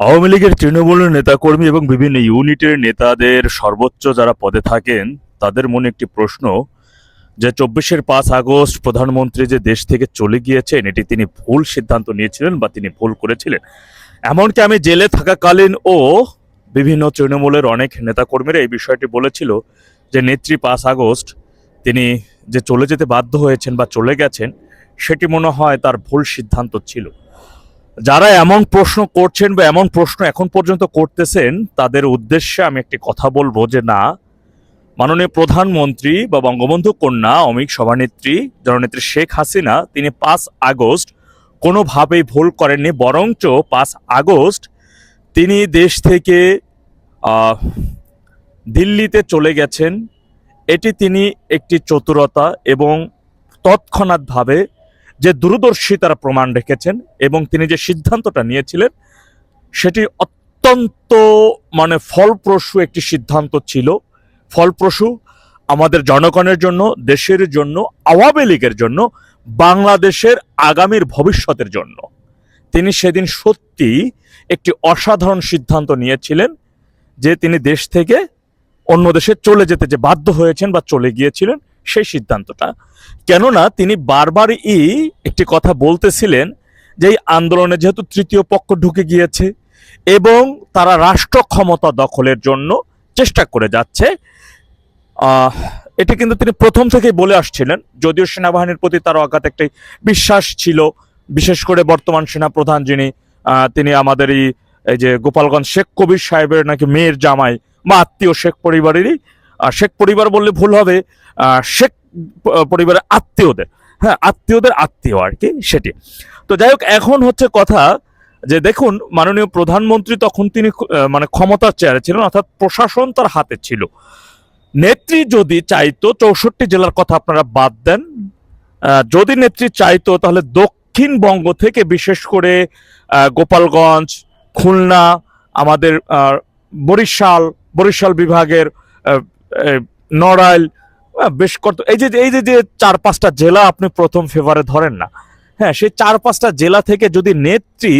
আওয়ামী লীগের তৃণমূলের নেতাকর্মী এবং বিভিন্ন ইউনিটের নেতাদের সর্বোচ্চ যারা পদে থাকেন, তাদের মনে একটি প্রশ্ন যে চব্বিশের পাঁচ আগস্ট প্রধানমন্ত্রী যে দেশ থেকে চলে গিয়েছেন, এটি তিনি ভুল সিদ্ধান্ত নিয়েছিলেন বা তিনি ভুল করেছিলেন। এমনকি আমি জেলে থাকাকালীন ও বিভিন্ন তৃণমূলের অনেক নেতাকর্মীরা এই বিষয়টি বলেছিল যে নেত্রী পাঁচ আগস্ট তিনি যে চলে যেতে বাধ্য হয়েছেন বা চলে গেছেন, সেটি মনে হয় তার ভুল সিদ্ধান্ত ছিল। যারা এমন প্রশ্ন করছেন বা এমন প্রশ্ন এখন পর্যন্ত করতেছেন, তাদের উদ্দেশ্যে আমি একটি কথা বলব যে না, মাননীয় প্রধানমন্ত্রী বা বঙ্গবন্ধু কন্যা অমিক সভানেত্রী, জননেত্রী শেখ হাসিনা, তিনি পাঁচ আগস্ট কোনোভাবেই ভুল করেননি, বরঞ্চ পাঁচ আগস্ট তিনি দেশ থেকে দিল্লিতে চলে গেছেন। এটি তিনি একটি চতুরতা এবং তৎক্ষণাৎভাবে যে দূরদর্শিতার প্রমাণ রেখেছেন এবং তিনি যে সিদ্ধান্তটা নিয়েছিলেন, সেটি অত্যন্ত মানে ফলপ্রসূ একটি সিদ্ধান্ত ছিল। ফলপ্রসূ আমাদের জনগণের জন্য, দেশের জন্য, আওয়ামী লীগের জন্য, বাংলাদেশের আগামীর ভবিষ্যতের জন্য। তিনি সেদিন সত্যি একটি অসাধারণ সিদ্ধান্ত নিয়েছিলেন যে তিনি দেশ থেকে অন্য দেশে চলে যেতে যে বাধ্য হয়েছেন বা চলে গিয়েছিলেন সেই সিদ্ধান্তটা। কেননা তিনি বারবারই একটি কথা বলতেছিলেন যে এই আন্দোলনে যেহেতু তৃতীয় পক্ষ ঢুকে গিয়েছে এবং তারা রাষ্ট্র ক্ষমতা দখলের জন্য চেষ্টা করে যাচ্ছে এটি কিন্তু তিনি প্রথম থেকেই বলে আসছিলেন। যদিও সেনাবাহিনীর প্রতি তার অগাধ একটি বিশ্বাস ছিল, বিশেষ করে বর্তমান সেনা প্রধান যিনি তিনি আমাদের এই যে গোপালগঞ্জ শেখ কবির সাহেবের নাকি মেয়ের জামাই, বা আত্মীয় শেখ পরিবারেরই শেখ পরিবার বললে ভুল হবে শেখ পরিবারের আত্মীয়দের হ্যাঁ আত্মীয়দের আত্মীয় আর কি, সেটি। তো যাই হোক, এখন হচ্ছে কথা যে দেখুন, মাননীয় প্রধানমন্ত্রী তখন তিনি মানে ক্ষমতার চেয়ারে ছিলেন, অর্থাৎ প্রশাসন তার হাতে ছিল। নেত্রী যদি চাইতো, চৌষট্টি জেলার কথা আপনারা বাদ দেন যদি নেত্রী চাইতো, তাহলে দক্ষিণবঙ্গ থেকে বিশেষ করে গোপালগঞ্জ, খুলনা, আমাদের বরিশাল বরিশাল বিভাগের নড়াইল বেশ কত, এই যে এই যে চার পাঁচটা জেলা আপনি প্রথম ফেভারে ধরেন না হ্যাঁ সেই চার পাঁচটা জেলা থেকে যদি নেত্রী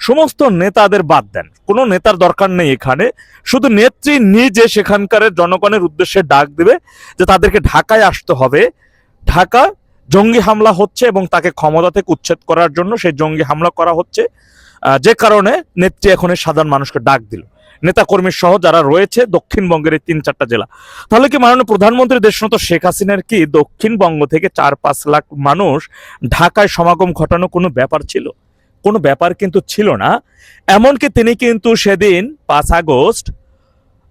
সমস্ত নেতাদের বাদ দেন, কোনো নেতার দরকার নেই এখানে, শুধু নেত্রী নিজে সেখানকার জনগণের উদ্দেশ্যে ডাক দেবে যে তাদেরকে ঢাকায় আসতে হবে, ঢাকা জঙ্গি হামলা হচ্ছে এবং তাকে ক্ষমতা থেকে উচ্ছেদ করার জন্য সেই জঙ্গি হামলা করা হচ্ছে যে কারণে নেত্রী এখন সাধারণ মানুষকে ডাক দিল। নেতাকর্মী সহ যারা রয়েছে, দক্ষিণবঙ্গের এই তিন চারটা জেলা। তাহলে কি মাননীয় প্রধানমন্ত্রী দেশনত শেখ হাসিনার কি দক্ষিণবঙ্গ থেকে চার পাঁচ লাখ মানুষ ঢাকায় সমাগম ঘটানো কোনো ব্যাপার ছিল? কোনো ব্যাপার কিন্তু ছিল না। এমনকি তিনি কিন্তু সেদিন পাঁচ আগস্ট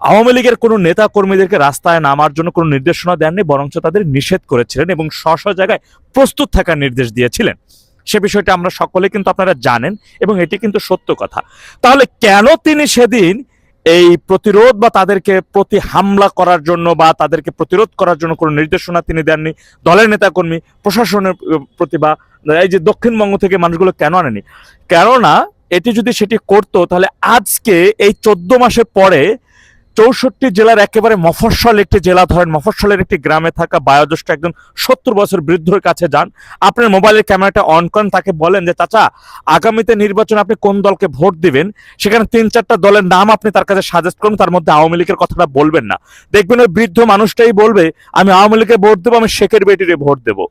আওয়ামী লীগের কোনো নেতা কর্মীদেরকে রাস্তায় নামার জন্য কোনো নির্দেশনা দেননি, বরঞ্চ তাদের নিষেধ করেছিলেন এবং স্ব জায়গায় প্রস্তুত থাকার নির্দেশ দিয়েছিলেন। সে বিষয়টা আমরা সকলে কিন্তু আপনারা জানেন এবং এটি কিন্তু সত্য কথা। তাহলে কেন তিনি সেদিন এই প্রতিরোধ বা তাদেরকে প্রতি হামলা করার জন্য বা তাদেরকে প্রতিরোধ করার জন্য কোনো নির্দেশনা তিনি দেননি। দলের নেতাকর্মী, প্রশাসনের প্রতি বা এই যে দক্ষিণবঙ্গ থেকে মানুষগুলো কেন আনেনি? কেননা, এটি যদি সেটি করতো, তাহলে আজকে এই চোদ্দ মাসের পরে চৌষট্টি জেলার একেবারে মফস্বল একটি জেলা, ধরেন মফস্বলের একটি গ্রামে থাকা বায়োজ্যেষ্ঠ একজন সত্তর বছর বৃদ্ধর কাছে যান। আপনার মোবাইলের ক্যামেরাটা অন করেন, তাকে বলেন যে, চাচা, আগামীতে নির্বাচনে আপনি কোন দলকে ভোট দিবেন? সেখানে তিন চারটা দলের নাম আপনি তার কাছে সাজেস্ট করুন, তার মধ্যে আওয়ামী লীগের কথাটা বলবেন না। দেখবেন ওই বৃদ্ধ মানুষটাই বলবে, আমি আওয়ামী লীগে ভোট দেবো, আমি শেখের বেটিরে ভোট দেবো।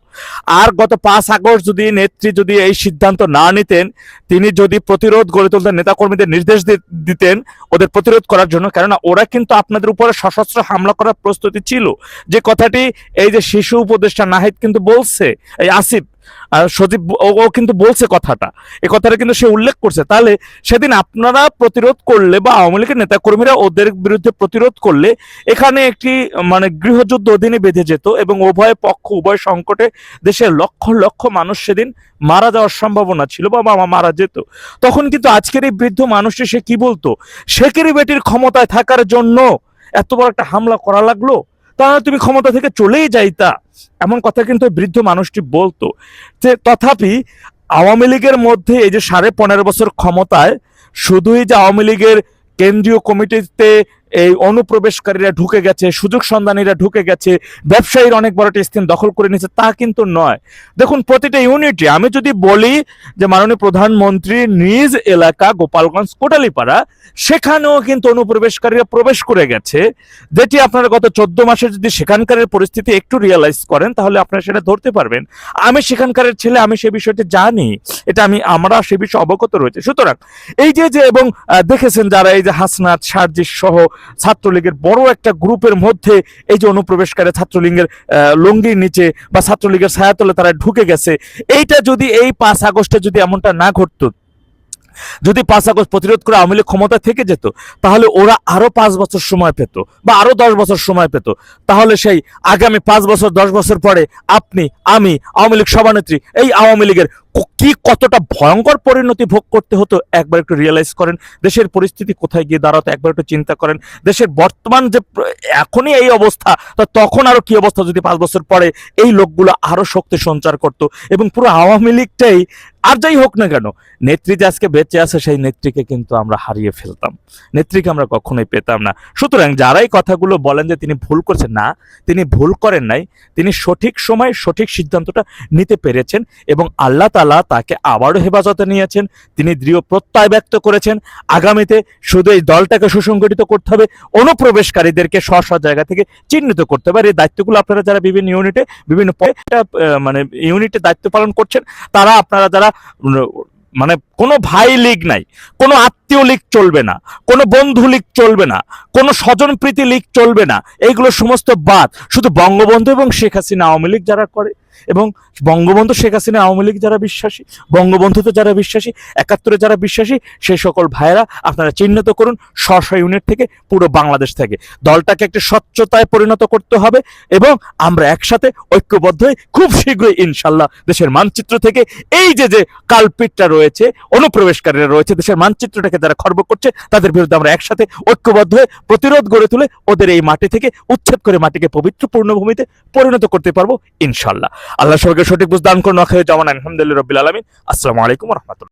আর গত পাঁচ আগস্ট যদি নেত্রী যদি এই সিদ্ধান্ত না নিতেন, তিনি যদি প্রতিরোধ গড়ে তুলতেন নেতাকর্মীদের নির্দেশ দিতেন, ওদের প্রতিরোধ করার জন্য, কেননা ওরা কিন্তু আপনাদের উপরে সশস্ত্র হামলা করার প্রস্তুতি ছিল। যে কথাটি এই যে শিশু উপদেষ্টা নাহিদ কিন্তু বলছে, এই আসিফ আর সজীব ও কিন্তু বলছে কথাটা। এ কথাটা কিন্তু সে উল্লেখ করছে। তাহলে সেদিন আপনারা প্রতিরোধ করলে বা আওয়ামী লীগের নেতাকর্মীরা ওদের বিরুদ্ধে প্রতিরোধ করলে এখানে একটি মানে গৃহযুদ্ধ অধীনে বেঁধে যেত এবং উভয় পক্ষ, উভয় সংকটে দেশের লক্ষ লক্ষ মানুষ সেদিন মারা যাওয়ার সম্ভাবনা ছিল বা মামা মারা যেত। তখন কিন্তু আজকের এই বৃদ্ধ মানুষটি সে কি বলতো? শেখেরি বেটির ক্ষমতায় থাকার জন্য এত বড় একটা হামলা করা লাগল? তাহলে তুমি ক্ষমতা থেকে চলেই যাইতা। এমন কথা কিন্তু বৃদ্ধ মানুষটি বলতো যে, তথাপি আওয়ামী লীগের মধ্যে এই যে সাড়ে পনেরো বছর ক্ষমতায়, শুধুই যে আওয়ামী লীগের কেন্দ্রীয় কমিটিতে এই অনুপ্রবেশকারীরা ঢুকে গেছে, সুযোগ সন্ধানীরা ঢুকে গেছে, ব্যবসায়ীর অনেক বড় একটা স্থান দখল করে নিয়েছে, তা কিন্তু নয়। দেখুন, প্রতিটা ইউনিটে আমি যদি বলি যে মাননীয় প্রধানমন্ত্রী নিজ এলাকা, গোপালগঞ্জ, কোটালিপাড়া, সেখানেও কিন্তু অনুপ্রবেশকারীরা প্রবেশ করে গেছে। যেটি আপনারা গত চোদ্দ মাসে যদি সেখানকার পরিস্থিতি একটু রিয়েলাইজ করেন, তাহলে আপনারা সেটা ধরতে পারবেন। আমি সেখানকার ছেলে, আমি সে বিষয়টি জানি, এটা আমি, আমরা সে বিষয়ে অবগত রয়েছে। সুতরাং, এই যে যে, এবং দেখেছেন যারা এই যে হাসনাত, সার্জিস সহ ছাত্রলীগের বড় একটা গ্রুপের মধ্যে এই যে অনুপ্রবেশকারী ছাত্রলীগের লুঙ্গির নিচে বা ছাত্রলীগের ছায়াতলে তারা ঢুকে গেছে, এইটা যদি এই পাঁচ আগস্টে যদি এমনটা না ঘটতো, যদি পাঁচ আগস্ট প্রতিরোধ করে আওয়ামী লীগ ক্ষমতা থেকে যেত, তাহলে ওরা আরও পাঁচ বছর সময় পেত বা আরও দশ বছর সময় পেত। তাহলে সেই আগামী পাঁচ বছর, দশ বছর পরে আপনি, আমি, আওয়ামী লীগ সভানেত্রী, এই আওয়ামী লীগের ক- কতটা ভয়ঙ্কর পরিণতি ভোগ করতে হতো? একবার একটু রিয়েলাইজ করেন। দেশের পরিস্থিতি কোথায় গিয়ে দাঁড়াতো, একবার একটু চিন্তা করেন। দেশের বর্তমান যে এখনই এই অবস্থা, তা তখন আরও কি অবস্থা যদি পাঁচ বছর পরে এই লোকগুলো আরও শক্তি সঞ্চার করতো এবং পুরো আওয়ামী লীগটাই আর যাই হোক না কেন, নেত্রী যে আজকে বেঁচে আছে, সেই নেত্রীকে কিন্তু আমরা হারিয়ে ফেলতাম। নেত্রীকে আমরা কখনোই পেতাম না। সুতরাং যারাই কথাগুলো বলেন যে তিনি ভুল করছেন না, তিনি ভুল করেন নাই। তিনি সঠিক সময় সঠিক সিদ্ধান্তটা নিতে পেরেছেন এবং আল্লাহ তালা তাকে আবারও হেফাজতে নিয়েছেন। তিনি দৃঢ় প্রত্যয় ব্যক্ত করেছেন। আগামীতে শুধু এই দলটাকে সুসংগঠিত করতে হবে, অনুপ্রবেশকারীদেরকে স্ব স্ব জায়গা থেকে চিহ্নিত করতে হবে। আর এই দায়িত্বগুলো আপনারা যারা বিভিন্ন ইউনিটে, বিভিন্ন মানে ইউনিটে দায়িত্ব পালন করছেন, তারা আপনারা যারা মানে কোনো ভাই লীগ নাই, কোনো আত্মীয় লীগ চলবে না, কোনো বন্ধু লীগ চলবে না, কোনো স্বজন প্রীতি লীগ চলবে না, এইগুলো সমস্ত বাদ। শুধু বঙ্গবন্ধু এবং শেখ হাসিনা আওয়ামী লীগ যারা করে এবং বঙ্গবন্ধু শেখ হাসিনা আওয়ামী লীগ যারা বিশ্বাসী বঙ্গবন্ধুতে যারা বিশ্বাসী, একাত্তরে যারা বিশ্বাসী, সেই সকল ভাইয়েরা আপনারা চিহ্নিত করুন স্ব স্ব ইউনিট থেকে, পুরো বাংলাদেশ থেকে। দলটাকে একটি স্বচ্ছতায় পরিণত করতে হবে এবং আমরা একসাথে ঐক্যবদ্ধ হয়ে খুব শীঘ্রই ইনশাল্লাহ দেশের মানচিত্র থেকে এই যে যে কালপিটটা রয়েছে, অনুপ্রবেশকারীরা রয়েছে, দেশের মানচিত্রটাকে যারা খর্ব করছে, তাদের বিরুদ্ধে আমরা একসাথে ঐক্যবদ্ধ হয়ে প্রতিরোধ গড়ে তুলে ওদের এই মাটি থেকে উচ্ছেদ করে মাটিকে পবিত্র পূর্ণভূমিতে পরিণত করতে পারব ইনশাল্লাহ। আল্লাহ সবাইকে সঠিক বুঝ দান করুন আলহামদুলিল্লাহ রবিল আলমিন। আসসালামু আলাইকুম রহমতুল্লাহ।